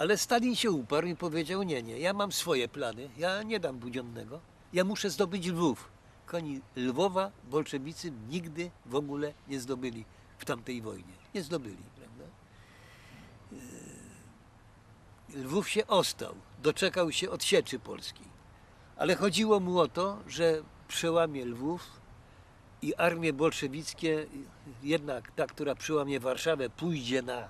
Ale Stalin się uparł i powiedział, nie, nie, ja mam swoje plany, ja nie dam Budionnego, ja muszę zdobyć Lwów. Koni Lwowa bolszewicy nigdy w ogóle nie zdobyli w tamtej wojnie. Nie zdobyli, prawda? Yy, Lwów się ostał, doczekał się odsieczy polskiej. Ale chodziło mu o to, że przełamie Lwów i armie bolszewickie, jednak ta, która przełamie Warszawę, pójdzie na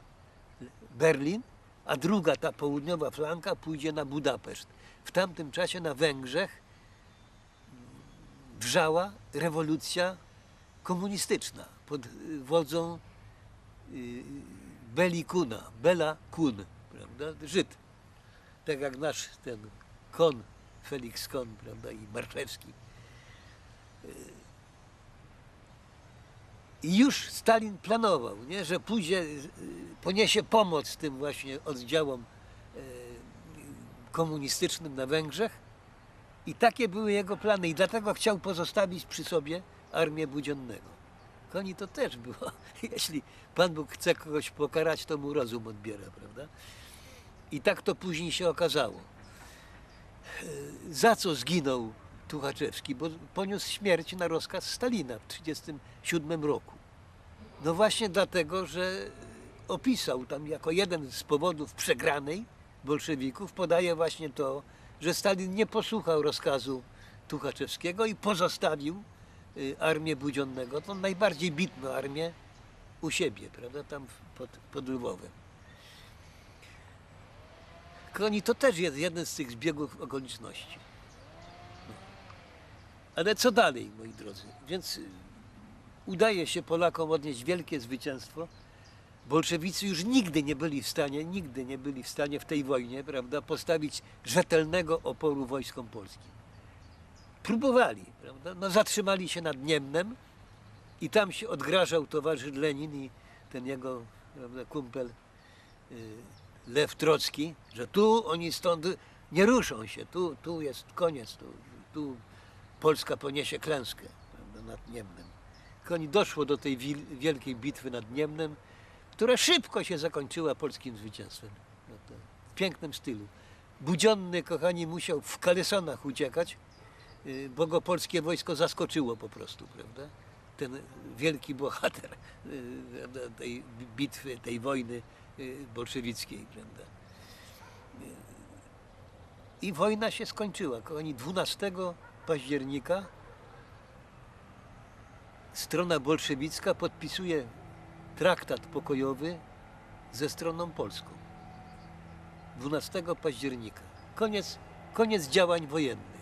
Berlin, a druga, ta południowa flanka, pójdzie na Budapeszt. W tamtym czasie na Węgrzech wrzała rewolucja komunistyczna pod y, wodzą y, Beli Kuna, Bela Kun, prawda? Żyd. Tak jak nasz ten Kon, Felix Kon, prawda, i Marszewski. I już Stalin planował, nie, że pójdzie, y, poniesie pomoc tym właśnie oddziałom e, komunistycznym na Węgrzech. I takie były jego plany. I dlatego chciał pozostawić przy sobie armię Budzionnego. Koni to też było. Jeśli Pan Bóg chce kogoś pokarać, to mu rozum odbiera, prawda? I tak to później się okazało. E, Za co zginął Tuchaczewski? Bo poniósł śmierć na rozkaz Stalina w 1937 roku. No właśnie dlatego, że opisał tam jako jeden z powodów przegranej bolszewików, podaje właśnie to, że Stalin nie posłuchał rozkazu Tuchaczewskiego i pozostawił y, armię Budzionnego, tą najbardziej bitną armię u siebie, prawda, tam pod, pod Lwowem. Koni to też jest jeden z tych zbiegów okoliczności. Ale co dalej, moi drodzy? Więc y, udaje się Polakom odnieść wielkie zwycięstwo. Bolszewicy już nigdy nie byli w stanie, nigdy nie byli w stanie w tej wojnie, prawda, postawić rzetelnego oporu wojskom polskim. Próbowali, prawda? No, zatrzymali się nad Niemnem i tam się odgrażał towarzysz Lenin i ten jego prawda, kumpel y, Lew Trocki, że tu oni stąd nie ruszą się, tu, tu jest koniec, tu, tu Polska poniesie klęskę prawda, nad Niemnem. Koni doszło do tej wielkiej bitwy nad Niemnem, która szybko się zakończyła polskim zwycięstwem. No to w pięknym stylu. Budzionny, kochani, musiał w kalesonach uciekać, y, bo go polskie wojsko zaskoczyło po prostu, prawda? Ten wielki bohater y, prawda, tej bitwy, tej wojny y, bolszewickiej, prawda? I wojna się skończyła. Kochani, 12 października strona bolszewicka podpisuje traktat pokojowy ze stroną polską. 12 października. Koniec, koniec działań wojennych.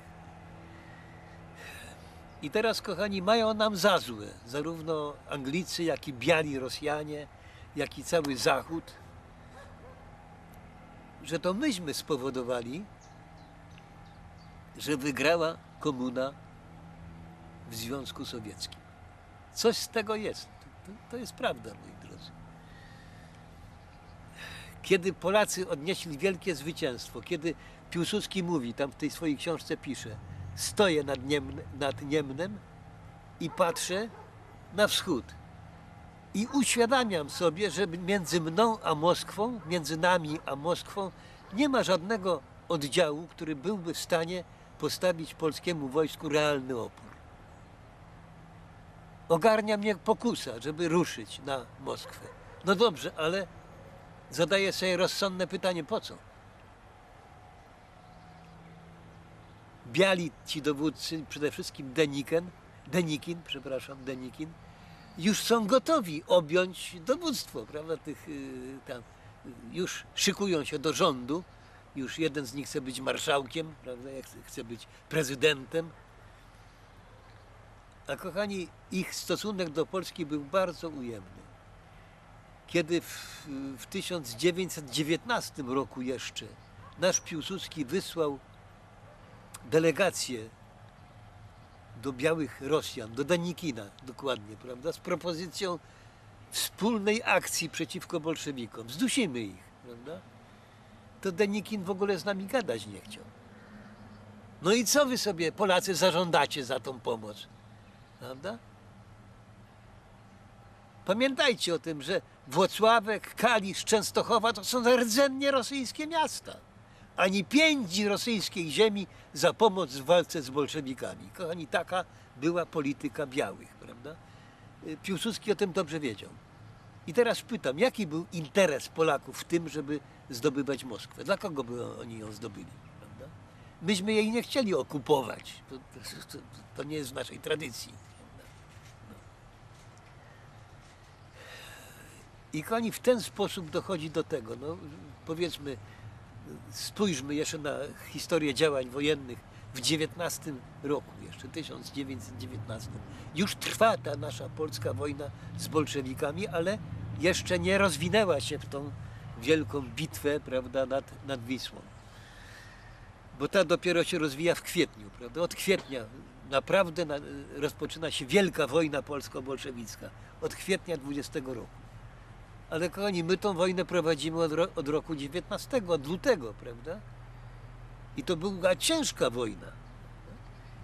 I teraz, kochani, mają nam za złe, zarówno Anglicy, jak i biali Rosjanie, jak i cały Zachód, że to myśmy spowodowali, że wygrała komuna w Związku Sowieckim. Coś z tego jest. To, to jest prawda, moi drodzy. Kiedy Polacy odnieśli wielkie zwycięstwo, kiedy Piłsudski mówi, tam w tej swojej książce pisze, stoję nad, Niem, nad Niemnem i patrzę na wschód. I uświadamiam sobie, że między mną a Moskwą, między nami a Moskwą nie ma żadnego oddziału, który byłby w stanie postawić polskiemu wojsku realny opór ogarnia mnie pokusa, żeby ruszyć na Moskwę. No dobrze, ale zadaję sobie rozsądne pytanie, po co? Biali ci dowódcy, przede wszystkim Deniken, Denikin, przepraszam, Denikin, już są gotowi objąć dowództwo, prawda, tych y, tam, y, już szykują się do rządu, już jeden z nich chce być marszałkiem, prawda, chce być prezydentem, a kochani, ich stosunek do Polski był bardzo ujemny. Kiedy w, w 1919 roku jeszcze nasz Piłsudski wysłał delegację do Białych Rosjan, do Danikina dokładnie, prawda, z propozycją wspólnej akcji przeciwko bolszewikom. Zdusimy ich, prawda? To Denikin w ogóle z nami gadać nie chciał. No i co wy sobie, Polacy, zażądacie za tą pomoc? Prawda? Pamiętajcie o tym, że Włocławek, Kalisz, Częstochowa to są rdzennie rosyjskie miasta. Ani pięci rosyjskiej ziemi za pomoc w walce z bolszewikami. Kochani, taka była polityka białych, prawda? Y, Piłsudski o tym dobrze wiedział. I teraz pytam, jaki był interes Polaków w tym, żeby zdobywać Moskwę? Dla kogo by oni ją zdobyli? Prawda? Myśmy jej nie chcieli okupować. To, to, to, nie jest w naszej tradycji. No. I koni w ten sposób dochodzi do tego. No, powiedzmy, spójrzmy jeszcze na historię działań wojennych w XIX roku, jeszcze 1919. Już trwa ta nasza polska wojna z bolszewikami, ale jeszcze nie rozwinęła się w tą wielką bitwę prawda, nad, nad Wisłą. Bo ta dopiero się rozwija w kwietniu. Prawda? Od kwietnia naprawdę na, rozpoczyna się wielka wojna polsko-bolszewicka. Od kwietnia 20 roku. Ale kochani, my tą wojnę prowadzimy od, ro, od roku 19, od lutego, prawda? I to była ciężka wojna.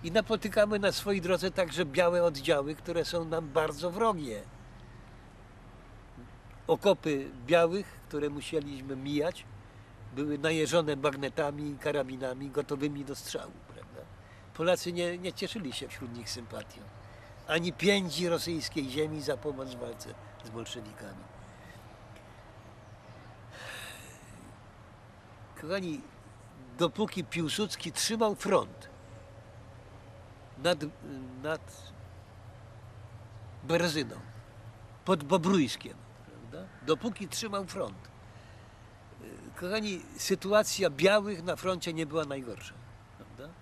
I napotykamy na swojej drodze także białe oddziały, które są nam bardzo wrogie. Okopy białych, które musieliśmy mijać, były najeżone bagnetami i karabinami gotowymi do strzału. Prawda? Polacy nie, nie cieszyli się wśród nich sympatią. Ani pięci rosyjskiej ziemi za pomoc w walce z bolszewikami. Kochani, dopóki Piłsudski trzymał front nad, nad Berzyną, pod Bobrójskiem, prawda? dopóki trzymał front, y, kochani, sytuacja białych na froncie nie była najgorsza. Prawda?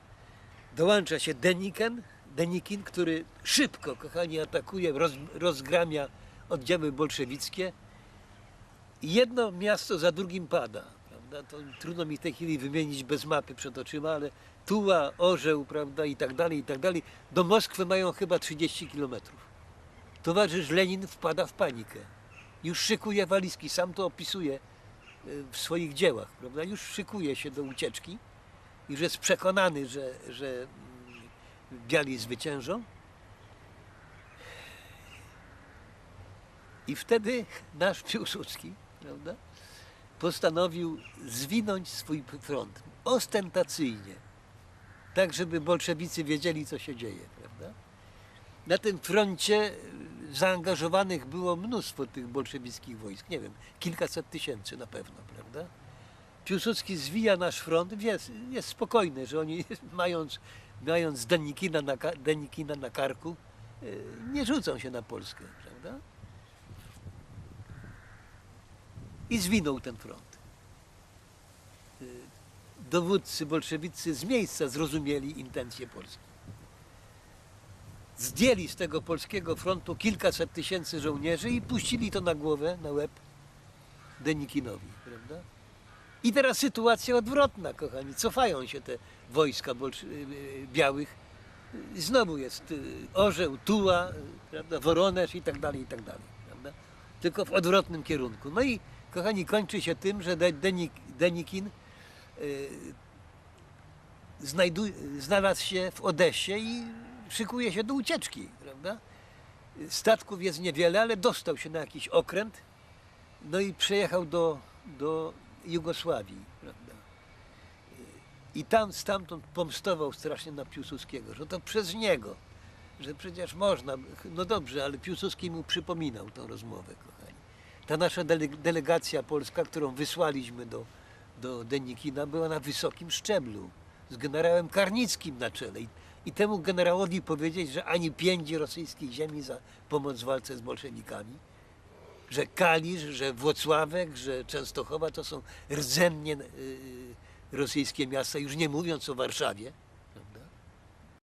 Dołącza się Deniken, Denikin, który szybko, kochani, atakuje, roz, rozgramia oddziały bolszewickie i jedno miasto za drugim pada. Prawda? To trudno mi w tej chwili wymienić bez mapy przed oczyma, ale Tuła, Orzeł, prawda, i tak dalej, i tak dalej. Do Moskwy mają chyba 30 kilometrów. Towarzysz Lenin wpada w panikę. Już szykuje walizki, sam to opisuje y, w swoich dziełach, prawda? Już szykuje się do ucieczki i że jest przekonany, że, że mm, biali zwyciężą. I wtedy nasz Piłsudski, prawda, postanowił zwinąć swój front ostentacyjnie, tak żeby bolszewicy wiedzieli, co się dzieje, prawda? Na tym froncie zaangażowanych było mnóstwo tych bolszewickich wojsk, nie wiem, kilkaset tysięcy na pewno, prawda? Piłsudski zwija nasz front, jest, jest spokojny, że oni mając, mając Denikina na, Denikina na karku, y, nie rzucą się na Polskę, prawda? I zwinął ten front. Y, Dowódcy bolszewicy z miejsca zrozumieli intencje Polski. Zdjęli z tego polskiego frontu kilkaset tysięcy żołnierzy i puścili to na głowę, na łeb Denikinowi, prawda? I teraz sytuacja odwrotna, kochani. Cofają się te wojska bolsz- y, białych. Y, Znowu jest y, Orzeł, Tuła, y, prawda, i tak dalej, i tak dalej. Prawda? Tylko w odwrotnym kierunku. No i kochani, kończy się tym, że De- Denik, Denikin y, znajdu- znalazł się w Odessie i szykuje się do ucieczki, prawda? Statków jest niewiele, ale dostał się na jakiś okręt, no i przejechał do, do Jugosławii, prawda? I tam stamtąd pomstował strasznie na Piłsudskiego, że to przez niego, że przecież można, no dobrze, ale Piłsudski mu przypominał tą rozmowę, kochani. Ta nasza dele- delegacja polska, którą wysłaliśmy do, do Denikina, była na wysokim szczeblu, z generałem Karnickim na czele. I, temu generałowi powiedzieć, że ani pięci rosyjskiej ziemi za pomoc w walce z bolszewikami, że Kalisz, że Włocławek, że Częstochowa to są rdzennie y, rosyjskie miasta, już nie mówiąc o Warszawie,